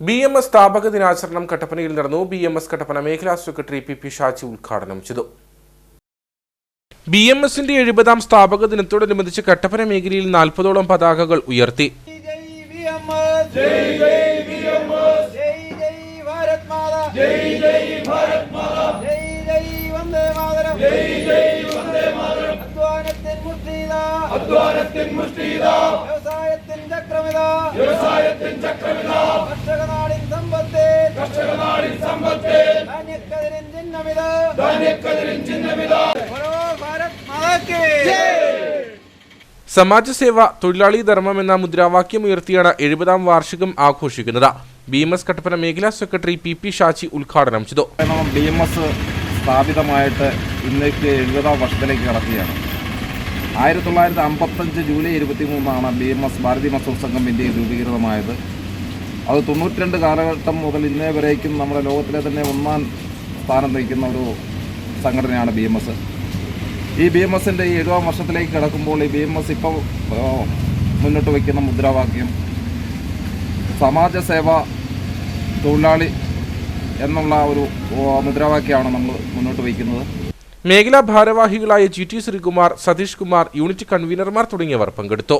B M S സ്ഥാപക ദിനാചരണം കട്ടപ്പനയിൽ നടന്നു. ബി എം എസ് കട്ടപ്പന മേഖലാ സെക്രട്ടറി പി പി ഷാജി ഉദ്ഘാടനം ചെയ്തു. ബി എം എസിന്റെ എഴുപതാം സ്ഥാപക ദിനത്തോടനുബന്ധിച്ച് കട്ടപ്പന മേഖലയിൽ നാൽപ്പതോളം പതാകകൾ ഉയർത്തി. വ്യവസായത്തിൽ ഭാരത് മാതാക്ക്. സമാജസേവ തൊഴിലാളി ധർമ്മം എന്ന മുദ്രാവാക്യം ഉയർത്തിയാണ് എഴുപതാം വാർഷികം ആഘോഷിക്കുന്നത്. ബി എം എസ് കട്ടപ്പന മേഖലാ സെക്രട്ടറി പി പി ഷാജി ഉദ്ഘാടനം ചെയ്തു. ബി എം എസ് സ്ഥാപിതമായിട്ട് ഇന്നേക്ക് എഴുപതാം വർഷത്തിലേക്ക് കടക്കുകയാണ്. ആയിരത്തി തൊള്ളായിരത്തി അമ്പത്തഞ്ച് ജൂലൈ ഇരുപത്തി മൂന്നാണ് ബി എം എസ് ഭാരതീയ മസൂർ സംഘം ഇന്ത്യയിൽ രൂപീകൃതമായത്. അത് തൊണ്ണൂറ്റിരണ്ട് കാലഘട്ടം മുതൽ ഇന്നേ വരേക്കും നമ്മുടെ ലോകത്തിലെ തന്നെ ഒന്നാം സ്ഥാനം നയിക്കുന്ന ഒരു സംഘടനയാണ് ബി എം എസ്. ഈ ബി എം എസിന്റെ ഈ എഴുപതാം വർഷത്തിലേക്ക് കിടക്കുമ്പോൾ ഈ ബി എം എസ് ഇപ്പോൾ മുന്നോട്ട് വയ്ക്കുന്ന മുദ്രാവാക്യം സമാജസേവ തൊഴിലാളി എന്നുള്ള ഒരു മുദ്രാവാക്യമാണ് നമ്മൾ മുന്നോട്ട് വയ്ക്കുന്നത്. മേഖലാ ഭാരവാഹികളായ G T Sreekumar Satheesh Kumar unit കൺവീനർമാർ തുടങ്ങിയവർ പങ്കെടുത്തു.